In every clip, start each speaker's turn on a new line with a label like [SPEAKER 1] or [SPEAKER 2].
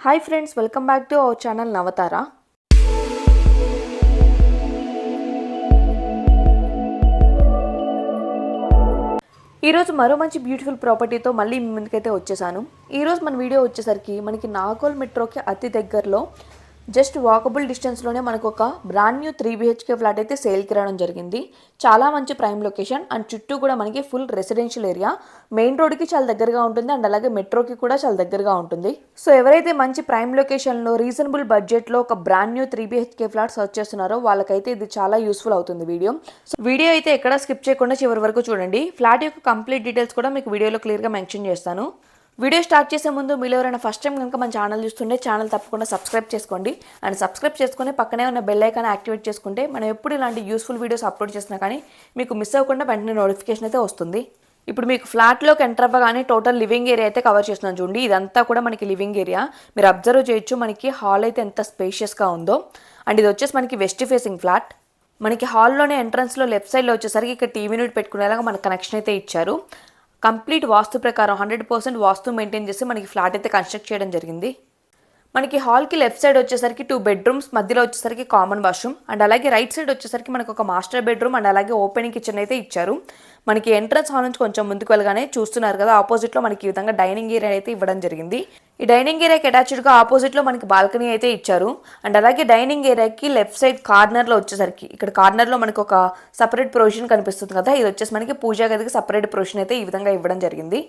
[SPEAKER 1] Hi friends welcome back to our channel Navatara ఈరోజు మరో మంచి బ్యూటిఫుల్ ప్రాపర్టీతో మళ్ళీ మీ ముందుకైతే వచ్చేసాను. ఈరోజు మన వీడియో వచ్చేసరికి మనకి నాగోల్ మెట్రోకి అతి దగ్గరలో జస్ట్ వాకబుల్ డిస్టెన్స్లోనే మనకు ఒక brand new three BHK flat అయితే సేల్కి రావడం జరిగింది. చాలా మంచి ప్రైమ్ లొకేషన్ అండ్ చుట్టూ కూడా మనకి ఫుల్ రెసిడెన్షియల్ ఏరియా మెయిన్ రోడ్కి చాలా దగ్గరగా ఉంటుంది అండ్ అలాగే మెట్రోకి కూడా చాలా దగ్గరగా ఉంటుంది. సో ఎవరైతే మంచి ప్రైమ్ లొకేషన్లో రీజనబుల్ బడ్జెట్లో ఒక brand new three BHK flat search చేస్తున్నారో వాళ్ళకైతే ఇది చాలా యూస్ఫుల్ అవుతుంది వీడియో సో వీడియో అయితే ఎక్కడ స్కిప్ చేయకుండా చివరి వరకు చూడండి. ఫ్లాట్ యొక్క కంప్లీట్ డీటెయిల్స్ కూడా మీకు వీడియోలో క్లియర్గా మెన్షన్ చేస్తాను. వీడియో స్టార్ట్ చేసే ముందు మీరు ఎవరైనా ఫస్ట్ టైం కనుక మన ఛానల్ చూస్తుంటే ఛానల్ తప్పకుండా సబ్స్క్రైబ్ చేసుకోండి. అండ్ సబ్స్క్రైబ్ చేసుకుని పక్కనే ఉన్న బెల్ ఐకాన్ యాక్టివేట్ చేసుకుంటే మనం ఎప్పుడు ఇలాంటి యూస్ఫుల్ వీడియోస్ అప్లోడ్ చేసినా కానీ మీకు మిస్ అవ్వకుండా వెంటనే నోటిఫికేషన్ అయితే వస్తుంది. ఇప్పుడు మీకు ఫ్లాట్లోకి ఎంటర్ అవ్వగానే టోటల్ లివింగ్ ఏరియా అయితే కవర్ చేస్తున్నాను చూడండి. ఇదంతా కూడా మనకి లివింగ్ ఏరియా మీరు అబ్జర్వ్ చేయొచ్చు మనకి హాల్ అయితే ఎంత స్పేషియస్గా ఉందో. అండ్ ఇది వచ్చేసి మనకి వెస్ట్ ఫేసింగ్ ఫ్లాట్ మనకి హాల్లోనే ఎంట్రన్స్లో లెఫ్ట్ సైడ్లో వచ్చేసరికి ఇక్కడ టీవీ యూనిట్ పెట్టుకునేలాగా మనకు కనెక్షన్ అయితే ఇచ్చారు. కంప్లీట్ వాస్తు ప్రకారం హండ్రెడ్ పర్సెంట్ వాస్తు మెయింటైన్ చేసి మనకి ఫ్లాట్ అయితే కన్స్ట్రక్ట్ చేయడం జరిగింది. మనకి హాల్కి లెఫ్ట్ సైడ్ వచ్చేసరికి టూ బెడ్రూమ్స్ మధ్యలో వచ్చేసరికి కామన్ వాష్రూమ్ అండ్ అలాగే రైట్ సైడ్ వచ్చేసరికి మనకు ఒక మాస్టర్ బెడ్రూమ్ అండ్ అలాగే ఓపెనింగ్ కిచెన్ అయితే ఇచ్చారు. మనకి ఎంట్రన్స్ హాల్ నుంచి కొంచెం ముందుకు వెళ్ళగానే చూస్తున్నారు కదా ఆపోజిట్లో మనకి ఈ విధంగా డైనింగ్ ఏరియా అయితే ఇవ్వడం జరిగింది. ఈ డైనింగ్ ఏరియాకి అటాచ్డ్గా ఆపోజిట్లో మనకి బాల్కనీ అయితే ఇచ్చారు. అండ్ అలాగే డైనింగ్ ఏరియాకి లెఫ్ట్ సైడ్ కార్నర్లో వచ్చేసరికి ఇక్కడ కార్నర్లో మనకు ఒక సపరేట్ ప్రొవిజన్ కనిపిస్తుంది కదా ఇది వచ్చేసి మనకి పూజా గదికి సపరేట్ ప్రొవిజన్ అయితే ఈ విధంగా ఇవ్వడం జరిగింది.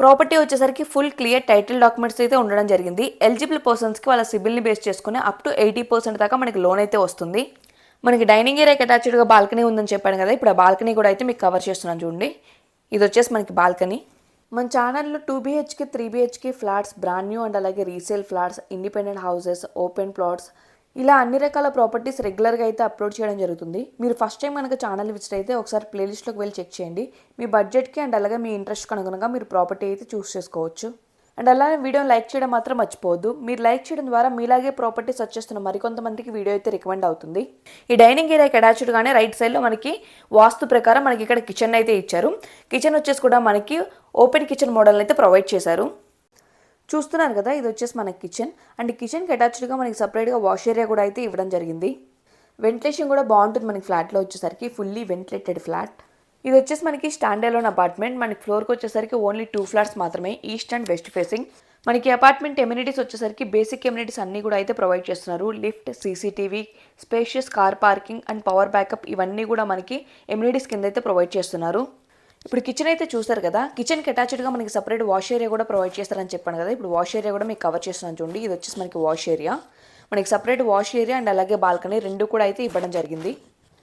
[SPEAKER 1] ప్రాపర్టీ వచ్చేసరికి ఫుల్ క్లియర్ టైటిల్ డాక్యుమెంట్స్ అయితే ఉండడం జరిగింది. ఎలిజిబుల్ పర్సన్స్కి వాళ్ళ సిబిల్ని బేస్ చేసుకుని అప్ టు ఎయిటీ పర్సెంట్ దాకా మనకి లోన్ అయితే వస్తుంది. మనకి డైనింగ్ ఏరియాకి అటాచ్డ్గా బాల్కనీ ఉందని చెప్పాను కదా ఇప్పుడు ఆ బాల్కనీ కూడా అయితే మీకు కవర్ చేస్తున్నాను చూడండి. ఇది వచ్చేసి మనకి బాల్కనీ. మన ఛానల్లో two BHK three BHK flats brand new and అలాగే resale flats independent houses open plots ఇలా అన్ని రకాల ప్రాపర్టీస్ రెగ్యులర్గా అయితే అప్లోడ్ చేయడం జరుగుతుంది. మీరు ఫస్ట్ టైం కనుక ఛానల్ విజిట్ అయితే ఒకసారి ప్లేలిస్ట్లోకి వెళ్ళి చెక్ చేయండి. మీ బడ్జెట్కి అండ్ అలాగే మీ ఇంట్రెస్ట్కి అనుగుణంగా మీరు ప్రాపర్టీ అయితే చూస్ చేసుకోవచ్చు. అండ్ అలానే వీడియోని లైక్ చేయడం మాత్రం మర్చిపోవద్దు. మీరు లైక్ చేయడం ద్వారా మీలాగే ప్రాపర్టీ వచ్చేస్తున్న చేస్తున్న మరికొంతమందికి వీడియో అయితే రికమెండ్ అవుతుంది. ఈ డైనింగ్ ఏరియాకి అటాచ్డ్గానే రైట్ సైడ్లో మనకి వాస్తు ప్రకారం మనకి ఇక్కడ కిచెన్ అయితే ఇచ్చారు. కిచెన్ వచ్చేసి కూడా మనకి ఓపెన్ కిచెన్ మోడల్ అయితే ప్రొవైడ్ చేశారు. చూస్తున్నారు కదా ఇది వచ్చేసి మన కిచెన్ అండ్ కిచెన్కి అటాచ్డ్గా మనకి సపరేట్గా వాష్ ఏరియా కూడా అయితే ఇవ్వడం జరిగింది. వెంటిలేషన్ కూడా బాగుంటుంది మనకి ఫ్లాట్లో వచ్చేసరికి ఫుల్లీ వెంటిలేటెడ్ ఫ్లాట్ ఇది వచ్చేసి మనకి స్టాండ్ అలోన్ అపార్ట్మెంట్ మనకి ఫ్లోర్కి వచ్చేసరికి ఓన్లీ టూ ఫ్లాట్స్ మాత్రమే ఈస్ట్ అండ్ వెస్ట్ ఫేసింగ్ మనకి అపార్ట్మెంట్ ఎమ్యూనిటీస్ వచ్చేసరికి బేసిక్ ఎమ్యూనిటీస్ అన్నీ కూడా అయితే ప్రొవైడ్ చేస్తున్నారు. Lift CCTV spacious car parking and power backup ఇవన్నీ కూడా మనకి ఎమ్యూనిటీస్ కింద అయితే ప్రొవైడ్ చేస్తున్నారు. ఇప్పుడు కిచెన్ అయితే చూసారు కదా కిచెన్కి అటాచ్డ్గా మనకి సపరేట్ వాష్ ఏరియా కూడా ప్రొవైడ్ చేస్తారని చెప్పాను కదా. ఇప్పుడు వాష్ ఏరియా కూడా మీకు కవర్ చేస్తున్నాను చూడండి. ఇది వచ్చేసి మనకి వాష్ ఏరియా మనకి సపరేట్ వాష్ ఏరియా అండ్ అలాగే బాల్కనీ రెండు కూడా అయితే ఇవ్వడం జరిగింది.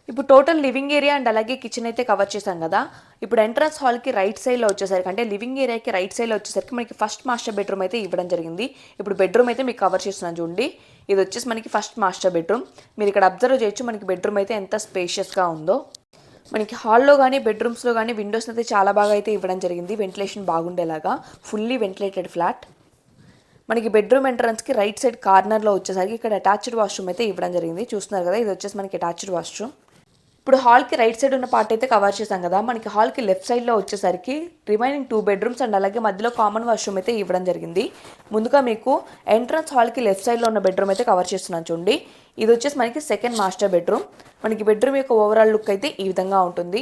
[SPEAKER 1] ఇప్పుడు టోటల్ లివింగ్ ఏరియా అండ్ అలాగే కిచెన్ అయితే కవర్ చేశాం కదా. ఇప్పుడు ఎంట్రన్స్ హాల్కి రైట్ సైడ్లో వచ్చేసరికి అంటే లివింగ్ ఏరియాకి రైట్ సైడ్లో వచ్చేసరికి మనకి ఫస్ట్ మాస్టర్ బెడ్రూమ్ అయితే ఇవ్వడం జరిగింది. ఇప్పుడు బెడ్రూమ్ అయితే మీకు కవర్ చేస్తున్నాను చూడండి. ఇది వచ్చేసి మనకి ఫస్ట్ మాస్టర్ బెడ్రూమ్ మీరు ఇక్కడ అబ్జర్వ్ చేయొచ్చు మనకి బెడ్రూమ్ అయితే ఎంత స్పేషియస్గా ఉందో. మనకి హాల్లో కానీ బెడ్రూమ్స్లో కానీ విండోస్ అయితే చాలా బాగా అయితే ఇవ్వడం జరిగింది. వెంటిలేషన్ బాగుండేలాగా. ఫుల్లీ వెంటిలేటెడ్ ఫ్లాట్ మనకి బెడ్రూమ్ ఎంట్రన్స్కి రైట్ సైడ్ కార్నర్లో వచ్చేసరికి ఇక్కడ అటాచ్డ్ వాష్రూమ్ అయితే ఇవ్వడం జరిగింది. చూస్తున్నారు కదా ఇది వచ్చేసి మనకి అటాచ్డ్ వాష్రూమ్. ఇప్పుడు హాల్కి రైట్ సైడ్ ఉన్న పార్ట్ అయితే కవర్ చేశాం కదా మనకి హాల్కి లెఫ్ట్ సైడ్లో వచ్చేసరికి రిమైనింగ్ టూ బెడ్రూమ్స్ అండ్ అలాగే మధ్యలో కామన్ వాష్రూమ్ అయితే ఇవ్వడం జరిగింది. ముందుగా మీకు ఎంట్రన్స్ హాల్కి లెఫ్ట్ సైడ్లో ఉన్న బెడ్రూమ్ అయితే కవర్ చేస్తున్నాను చూడండి. ఇది వచ్చేసి మనకి సెకండ్ మాస్టర్ బెడ్రూమ్ మనకి బెడ్రూమ్ యొక్క ఓవరాల్ లుక్ అయితే ఈ విధంగా ఉంటుంది.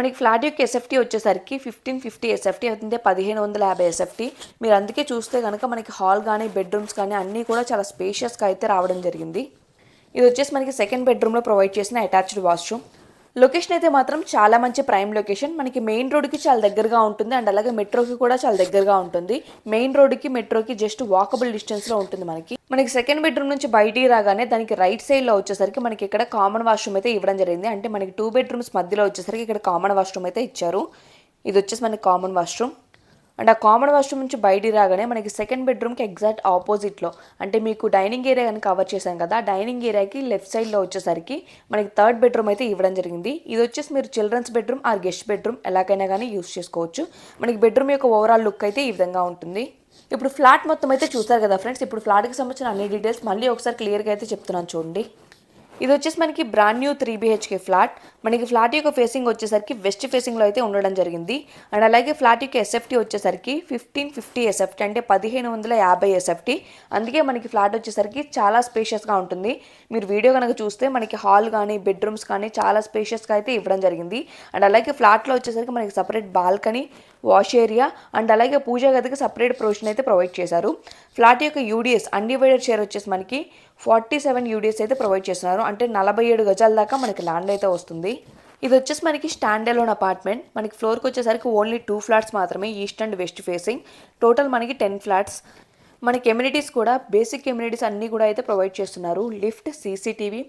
[SPEAKER 1] మనకి ఫ్లాట్ యొక్క ఎస్ఎఫ్టీ వచ్చేసరికి ఫిఫ్టీన్ ఫిఫ్టీ ఎస్ఎఫ్టీ అవుతుంది పదిహేను వందల యాభై ఎస్ఎఫ్టీ మీరు అందుకే చూస్తే కనుక మనకి హాల్ కానీ బెడ్రూమ్స్ కానీ అన్నీ కూడా చాలా స్పేషియస్గా అయితే రావడం జరిగింది. ఇది వచ్చేసి మనకి సెకండ్ బెడ్రూమ్లో ప్రొవైడ్ చేసిన అటాచ్డ్ వాష్రూమ్ లొకేషన్ అయితే మాత్రం చాలా మంచి ప్రైమ్ లొకేషన్ మనకి మెయిన్ రోడ్కి చాలా దగ్గరగా ఉంటుంది అండ్ అలాగే మెట్రోకి కూడా చాలా దగ్గరగా ఉంటుంది. మెయిన్ రోడ్కి మెట్రోకి జస్ట్ వాకబుల్ డిస్టెన్స్లో ఉంటుంది మనకి. మనకి సెకండ్ బెడ్రూమ్ నుంచి బయటికి రాగానే దానికి రైట్ సైడ్లో వచ్చేసరికి మనకి ఇక్కడ కామన్ వాష్రూమ్ అయితే ఇవ్వడం జరిగింది. అంటే మనకి టూ బెడ్రూమ్స్ మధ్యలో వచ్చేసరికి ఇక్కడ కామన్ వాష్రూమ్ అయితే ఇచ్చారు. ఇది వచ్చేసి మనకి కామన్ వాష్రూమ్ అండ్ ఆ కామన్ వాష్రూమ్ నుంచి బయటికి రాగానే మనకి సెకండ్ బెడ్రూమ్కి ఎగ్జాక్ట్ ఆపోజిట్లో అంటే మీకు డైనింగ్ ఏరియా కానీ కవర్ చేశాం కదా డైనింగ్ ఏరియాకి లెఫ్ట్ సైడ్లో వచ్చేసరికి మనకి థర్డ్ బెడ్రూమ్ అయితే ఇవ్వడం జరిగింది. ఇది వచ్చేసి మీరు children's bedroom or guest bedroom ఎలాగైనా కానీ యూస్ చేసుకోవచ్చు. మనకి బెడ్రూమ్ యొక్క ఓవరాల్ లుక్ అయితే ఈ విధంగా ఉంటుంది. ఇప్పుడు ఫ్లాట్ మొత్తం అయితే చూసారు కదా ఫ్రెండ్స్ ఇప్పుడు ఫ్లాట్కి సంబంధించిన అన్ని డీటెయిల్స్ మళ్ళీ ఒకసారి క్లియర్గా అయితే చెప్తున్నాను చూడండి. ఇది వచ్చేసి మనకి brand new three BHK flat మనకి ఫ్లాట్ యొక్క ఫేసింగ్ వచ్చేసరికి వెస్ట్ ఫేసింగ్లో అయితే ఉండడం జరిగింది. అండ్ అలాగే ఫ్లాట్ యొక్క ఎస్ఎఫ్టీ వచ్చేసరికి ఫిఫ్టీన్ ఫిఫ్టీ ఎస్ఎఫ్టీ అంటే పదిహేను వందల యాభై ఎస్ఎఫ్టీ అందుకే మనకి ఫ్లాట్ వచ్చేసరికి చాలా స్పేషియస్గా ఉంటుంది. మీరు వీడియో కనుక చూస్తే మనకి హాల్ కానీ బెడ్రూమ్స్ కానీ చాలా స్పేషియస్గా అయితే ఇవ్వడం జరిగింది. అండ్ అలాగే ఫ్లాట్లో వచ్చేసరికి మనకి separate balcony wash area and అలాగే పూజా గదికి సపరేట్ ప్రొవిజన్ అయితే ప్రొవైడ్ చేశారు. ఫ్లాట్ యొక్క యూడిఎస్ అన్డివైడెడ్ షేర్ వచ్చేసి మనకి ఫార్టీ సెవెన్ యూడిఎస్ అయితే ప్రొవైడ్ చేస్తున్నారు. అంటే నలభై ఏడు గజాల దాకా మనకి ల్యాండ్ అయితే వస్తుంది. ఇది వచ్చేసి మనకి స్టాండ్ అలోన్ అపార్ట్మెంట్. మనకి ఫ్లోర్కి వచ్చేసరికి ఓన్లీ టూ ఫ్లాట్స్ మాత్రమే east and west facing. Total మనకి టెన్ ఫ్లాట్స్. మనకి ఎమ్యూనిటీస్ కూడా బేసిక్ ఎమ్యూనిటీస్ అన్నీ కూడా అయితే ప్రొవైడ్ చేస్తున్నారు. Lift CCTV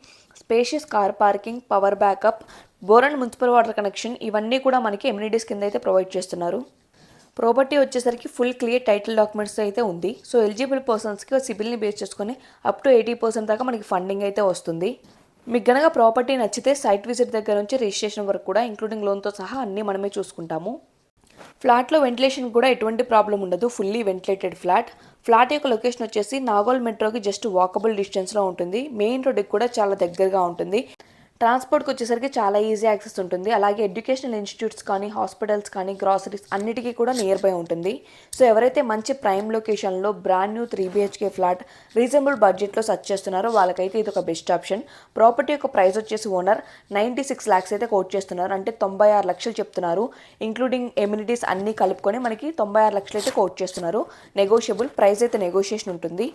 [SPEAKER 1] spacious car parking power backup bore and municipal water connection ఇవన్నీ కూడా మనకి ఎమ్యూనిటీస్ కింద అయితే ప్రొవైడ్ చేస్తున్నారు. ప్రాపర్టీ వచ్చేసరికి ఫుల్ క్లియర్ టైటిల్ డాక్యుమెంట్స్ అయితే ఉంది. సో ఎలిజిబుల్ పర్సన్స్కి సిబిల్ని బేస్ చేసుకొని అప్ టు ఎయిటీ పర్సెంట్ దాకా మనకి ఫండింగ్ అయితే వస్తుంది. మీకు గనక ప్రాపర్టీ నచ్చితే సైట్ విజిట్ దగ్గర నుంచి రిజిస్ట్రేషన్ వరకు కూడా ఇంక్లూడింగ్ లోన్తో సహా అన్నీ మనమే చూసుకుంటాము. ఫ్లాట్లో వెంటిలేషన్ కూడా ఎటువంటి ప్రాబ్లం ఉండదు. Fully ventilated flat. ఫ్లాట్ యొక్క లొకేషన్ వచ్చేసి నాగోల్ మెట్రోకి జస్ట్ వాకబుల్ డిస్టెన్స్లో ఉంటుంది. మెయిన్ రోడ్కి కూడా చాలా దగ్గరగా ఉంటుంది. ట్రాన్స్పోర్ట్కి వచ్చేసరికి చాలా ఈజీ యాక్సెస్ ఉంటుంది. అలాగే ఎడ్యుకేషనల్ ఇన్స్టిట్యూట్స్ కానీ హాస్పిటల్స్ కానీ గ్రాసరీస్ అన్నిటికీ కూడా నియర్ బై ఉంటుంది. సో ఎవరైతే మంచి ప్రైమ్ లొకేషన్లో brand new three BHK flat reasonable బడ్జెట్లో సర్చ్ చేస్తున్నారో వాళ్ళకైతే ఇది ఒక బెస్ట్ ఆప్షన్ ప్రాపర్టీ యొక్క ప్రైస్ వచ్చేసి ఓనర్ నైంటీ సిక్స్ ల్యాక్స్ అయితే కోట్ చేస్తున్నారు. అంటే తొంభై ఆరు లక్షలు చెప్తున్నారు. ఇంక్లూడింగ్ ఎమ్యూనిటీస్ అన్నీ కలుపుకొని మనకి తొంభై ఆరు లక్షలు అయితే కోట్ చేస్తున్నారు. నెగోషియబుల్ ప్రైస్ అయితే నెగోషియేషన్ ఉంటుంది.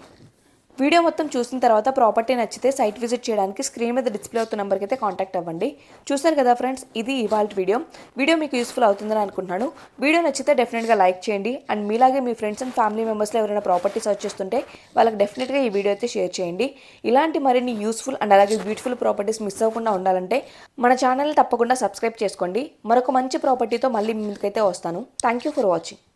[SPEAKER 1] వీడియో మొత్తం చూసిన తర్వాత ప్రాపర్టీ నచ్చితే సైట్ విజిట్ చేయడానికి స్క్రీన్ మీద డిస్ప్లే అవుతున్న నెంబర్కి అయితే కాంటాక్ట్ అవ్వండి. చూసారు కదా ఫ్రెండ్స్ ఇది ఇవాళ వీడియో వీడియో మీకు యూస్ఫుల్ అవుతుందని అనుకుంటున్నాను. వీడియో నచ్చితే డెఫినెట్గా లైక్ చేయండి. అండ్ మీలాగే మీ ఫ్రెండ్స్ అండ్ ఫ్యామిలీ మెంబర్స్లో ఎవరైనా ప్రాపర్టీ సర్చ్ చేస్తుంటే వాళ్ళకి డెఫినెట్గా ఈ వీడియో అయితే షేర్ చేయండి. ఇలాంటి మరిన్ని యూస్ఫుల్ అండ్ అలాగే బ్యూటిఫుల్ ప్రాపర్టీస్ మిస్ అవ్వకుండా ఉండాలంటే మన ఛానల్ తప్పకుండా సబ్స్క్రైబ్ చేసుకోండి. మరొక మంచి ప్రాపర్టీతో మళ్ళీ మీకైతే వస్తాను. Thank you for watching